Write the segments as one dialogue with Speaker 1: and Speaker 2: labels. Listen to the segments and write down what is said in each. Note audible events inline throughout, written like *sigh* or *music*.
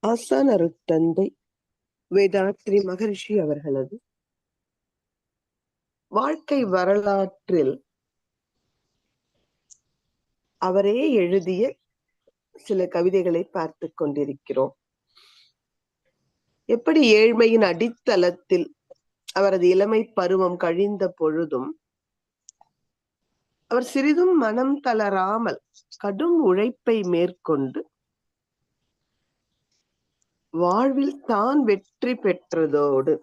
Speaker 1: ஆசான் தந்தை வேதாத்ரி மகரிஷி அவர்களது வாழ்க்கை வரலாற்றில் அவரே எழுதிய சில கவிதைகளை பார்த்து கொண்டிருக்கிறோம். எப்படி ஏழ்மையின் அடித்தளத்தில் அவரது இளமை பருவம் கழிந்த பொழுதும் அவர் சிறிதும் மனம் தளராமல் கடும் உழைப்பை மேற்கொண்டு வாழ்வில் தான் வெற்றி பெற்றதோடு.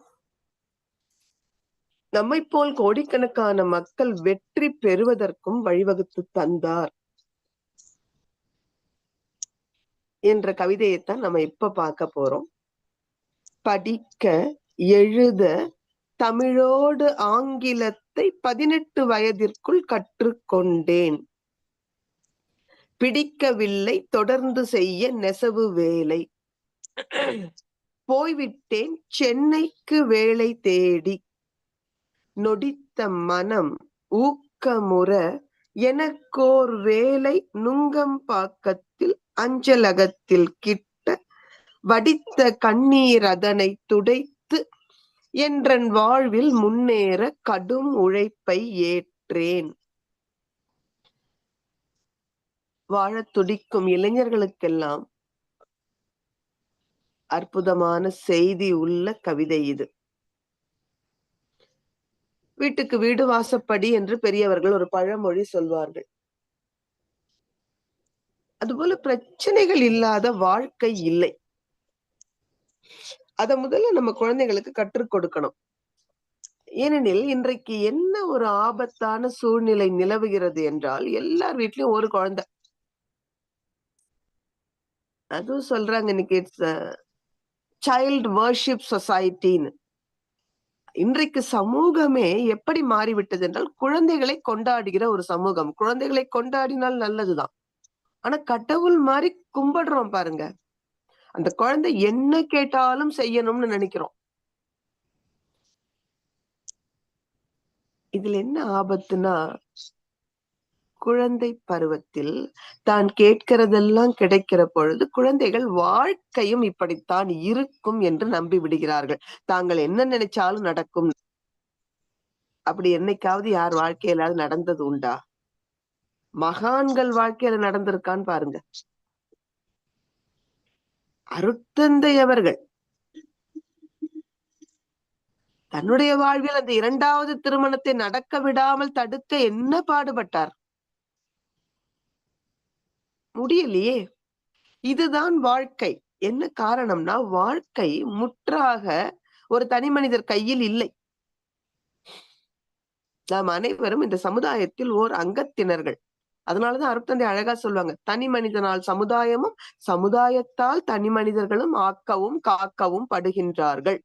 Speaker 1: நம்மை போல் கோடிக்கணக்கான மக்கள் வெற்றி பெறுவதற்கும் வழிவகுத்து தந்தார். என்ற கவிதையைத்தான் நம்ம இப்ப பார்க்க போறோம். படிக்க எழுத தமிழோடு ஆங்கிலத்தை பதினெட்டு வயதிற்குள் கற்றுக்கொண்டேன். பிடிக்கவில்லை தொடர்ந்து செய்ய நெசவு வேலை. *coughs* போய்விட்டேன் சென்னைக்கு வேலை தேடி. நொடித்த மனம் ஊக்கமுற எனக்கோர் வேலை நுங்கம்பாக்கத்தில் அஞ்சலகத்தில் கிட்ட வடித்த கண்ணீர் அதனை துடைத்து என்றன் வாழ்வில் முன்னேற கடும் உழைப்பை ஏற்றேன். வாழத் துடிக்கும் இளைஞர்களுக்கெல்லாம் அற்புதமான செய்தி உள்ள கவிதை இது. வீட்டுக்கு வீடு வாசப்படி என்று பெரியவர்கள் ஒரு பழமொழி சொல்வார்கள். அதுபோல பிரச்சனைகள் இல்லாத வாழ்க்கை இல்லை. அத முதல்ல நம்ம குழந்தைகளுக்கு கற்றுக் கொடுக்கணும். ஏனெனில் இன்றைக்கு என்ன ஒரு ஆபத்தான சூழ்நிலை நிலவுகிறது என்றால் எல்லார் வீட்லயும் ஒரு குழந்தை. அதுவும் சொல்றாங்க இன்னைக்கு சைல்ட் வர்ஷிப் சொசைட்டின்னு இன்றைக்கு சமூகமே எப்படி மாறிவிட்டது என்றால் குழந்தைகளை கொண்டாடுகிற ஒரு சமூகம். குழந்தைகளை கொண்டாடினால் நல்லதுதான். ஆனா கடவுள் மாதிரி கும்பிடுறோம் பாருங்க. அந்த குழந்தை என்ன கேட்டாலும் செய்யணும்னு நினைக்கிறோம். இதுல என்ன ஆபத்துனா குழந்தை பருவத்தில் தான் கேட்கிறதெல்லாம் கிடைக்கிற பொழுது குழந்தைகள் வாழ்க்கையும் இப்படித்தான் இருக்கும் என்று நம்பி விடுகிறார்கள். தாங்கள் என்ன நினைச்சாலும் நடக்கும். அப்படி என்னைக்காவது யார் வாழ்க்கையிலாவது நடந்தது உண்டா? மகான்கள் வாழ்க்கையில நடந்திருக்கான்னு பாருங்க. அருத்தந்தை அவர்கள். தன்னுடைய வாழ்வில் அந்த இரண்டாவது திருமணத்தை நடக்க விடாமல் தடுக்க என்ன பாடுபட்டார்? முடியலையே. இதுதான் வாழ்க்கை. என்ன காரணம்னா வாழ்க்கை முற்றாக ஒரு தனி மனிதர் கையில் இல்லை. நாம் அனைவரும் இந்த சமுதாயத்தில் ஓர் அங்கத்தினர்கள். அதனாலதான் அருத்தந்தை அழகா சொல்லுவாங்க. தனி மனிதனால் சமுதாயமும் சமுதாயத்தால் தனி மனிதர்களும் ஆக்கவும் காக்கவும் படுகின்றார்கள்.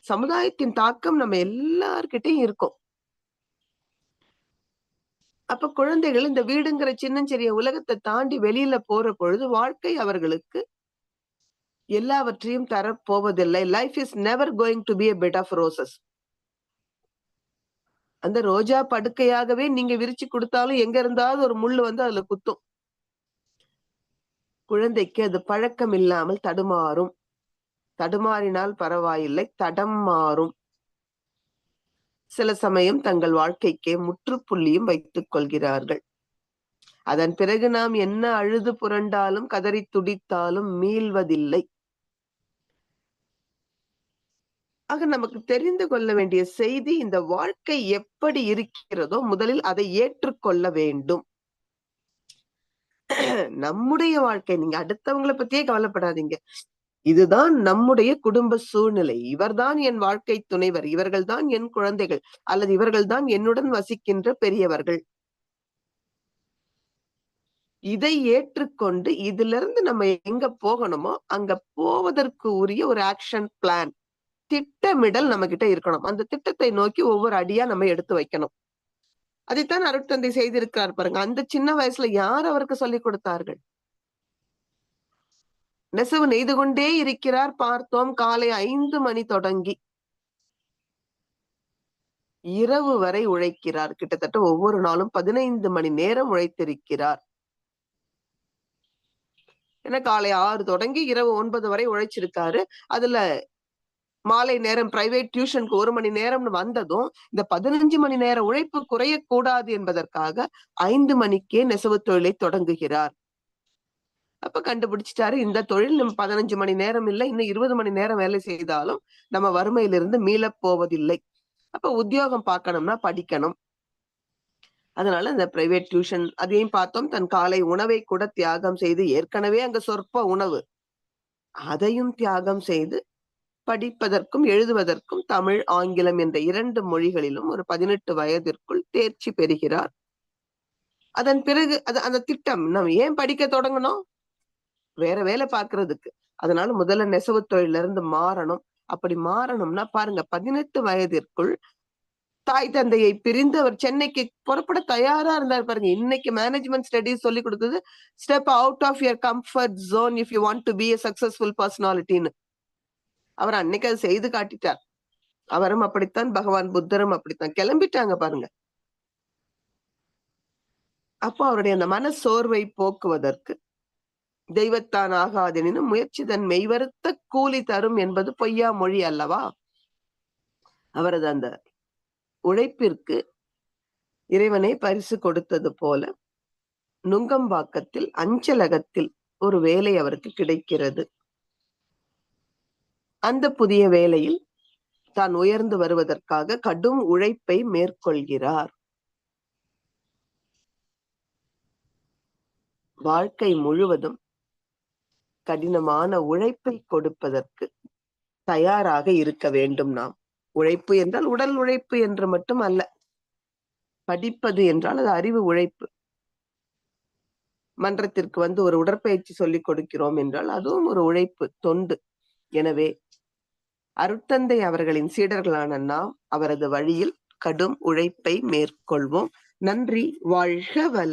Speaker 1: சமுதாயத்தின் தாக்கம் நம்ம எல்லார்கிட்டையும் இருக்கும். அப்ப குழந்தைகள் இந்த வீடுங்கிற சின்னஞ்சிறிய உலகத்தை தாண்டி வெளியில போற பொழுது வாழ்க்கை அவர்களுக்கு எல்லாவற்றையும் தரப்போவதில்லை life is never going to be a bed of roses அந்த ரோஜா படுக்கையாகவே நீங்க விரிச்சு கொடுத்தாலும் எங்க இருந்தாவது ஒரு முள்ளு வந்து அதுல குத்தும். குழந்தைக்கு அது பழக்கம் இல்லாமல் தடுமாறும். தடுமாறினால் பரவாயில்லை தடம் மாறும். சில சமயம் தங்கள் வாழ்க்கைக்கே முற்றுப்புள்ளியும் வைத்துக் கொள்கிறார்கள். அதன் பிறகு நாம் என்ன அழுது புரண்டாலும் கதறி துடித்தாலும் மீள்வதில்லை. ஆக நமக்கு தெரிந்து கொள்ள வேண்டிய செய்தி இந்த வாழ்க்கை எப்படி இருக்கிறதோ முதலில் அதை ஏற்றுக்கொள்ள வேண்டும். நம்முடைய வாழ்க்கை நீங்க அடுத்தவங்களை பத்தியே கவலைப்படாதீங்க. இதுதான் நம்முடைய குடும்ப சூழ்நிலை. இவர்தான் என் வாழ்க்கை துணைவர். இவர்கள்தான் என் குழந்தைகள். அல்லது இவர்கள்தான் என்னுடன் வசிக்கின்ற பெரியவர்கள். இதை ஏற்றுக்கொண்டு இதுல இருந்து நம்ம எங்க போகணுமோ அங்க போவதற்கு உரிய ஒரு ஆக்ஷன் பிளான் திட்டமிடல் நம்ம கிட்ட இருக்கணும். அந்த திட்டத்தை நோக்கி ஒவ்வொரு அடியா நம்ம எடுத்து வைக்கணும். அதைத்தான் அருட்தந்தை செய்திருக்கிறார் பாருங்க. அந்த சின்ன வயசுல யார் அவருக்கு சொல்லி கொடுத்தார்கள்? நெசவு நெய்து கொண்டே இருக்கிறார் பார்த்தோம். காலை ஐந்து மணி தொடங்கி இரவு வரை உழைக்கிறார். கிட்டத்தட்ட ஒவ்வொரு நாளும் பதினைந்து மணி நேரம் உழைத்திருக்கிறார். ஏன்னா காலை ஆறு தொடங்கி இரவு ஒன்பது வரை உழைச்சிருக்காரு. அதுல மாலை நேரம் பிரைவேட் டியூஷனுக்கு ஒரு மணி நேரம்னு வந்ததும் இந்த பதினஞ்சு மணி நேர உழைப்பு குறையக்கூடாது என்பதற்காக ஐந்து மணிக்கே நெசவு தொழிலை தொடங்குகிறார். அப்ப கண்டுபிடிச்சிட்டாரு. இந்த தொழில் நம்ம பதினஞ்சு மணி நேரம் இல்லை இன்னும் இருபது மணி நேரம் வேலை செய்தாலும் நம்ம வறுமையிலிருந்து மீளப் போவதில்லை அப்ப உத்தியோகம் பார்க்கணும்னா படிக்கணும். அதனால இந்த பிரைவேட் டியூஷன் அதையும் பார்த்தோம். தன் காலை உணவை கூட தியாகம் செய்து ஏற்கனவே அங்க சொற்ப உணவு. அதையும் தியாகம் செய்து படிப்பதற்கும் எழுதுவதற்கும் தமிழ் ஆங்கிலம் என்ற இரண்டு மொழிகளிலும் ஒரு பதினெட்டு வயதிற்குள் தேர்ச்சி பெறுகிறார். அதன் பிறகு அது அந்த திட்டம் நம்ம ஏன் படிக்க தொடங்கணும்? வேற வேலை பார்க்கறதுக்கு. அதனால முதல்ல நெசவு தொழில இருந்து மாறணும். அப்படி மாறணும்னா பாருங்க பதினெட்டு வயதிற்குள் தாய் தந்தையை பிரிந்து அவர் சென்னைக்கு புறப்பட தயாரா இருந்தார் பாருங்க. இன்னைக்கு மேனேஜ்மெண்ட் ஸ்டடிஸ் சொல்லி கொடுக்குது step out of your comfort zone if you want to be a successful பர்சனாலிட்டின்னு அவர் அன்னைக்கு அதை செய்து காட்டிட்டார். அவரும் அப்படித்தான் பகவான் புத்தரும் அப்படித்தான். கிளம்பிட்டாங்க பாருங்க. அப்போ அவருடைய அந்த மன சோர்வை போக்குவதற்கு தெய்வத்தான் ஆகாதெனினும் முயற்சி தன் மெய்வருத்த கூலி தரும் என்பது பொய்யா மொழி அல்லவா? அவரது அந்த உழைப்பிற்கு இறைவனை பரிசு கொடுத்தது போல நுங்கம்பாக்கத்தில் அஞ்சலகத்தில் ஒரு வேலை அவருக்கு கிடைக்கிறது. அந்த புதிய வேலையில் தான் உயர்ந்து வருவதற்காக கடும் உழைப்பை மேற்கொள்கிறார். வாழ்க்கை முழுவதும் கடினமான உழைப்பை கொடுப்பதற்கு தயாராக இருக்க வேண்டும் நாம். உழைப்பு என்றால் உடல் உழைப்பு என்று மட்டும் அல்ல. படிப்பது என்றால் அது அறிவு உழைப்பு. மன்றத்திற்கு வந்து ஒரு உடற்பயிற்சி சொல்லிக் கொடுக்கிறோம் என்றால் அதுவும் ஒரு உழைப்பு தொண்டு. எனவே அருட்தந்தை அவர்களின் சீடர்களான நாம் அவரது வழியில் கடும் உழைப்பை மேற்கொள்வோம். நன்றி வாழ்க வல்ல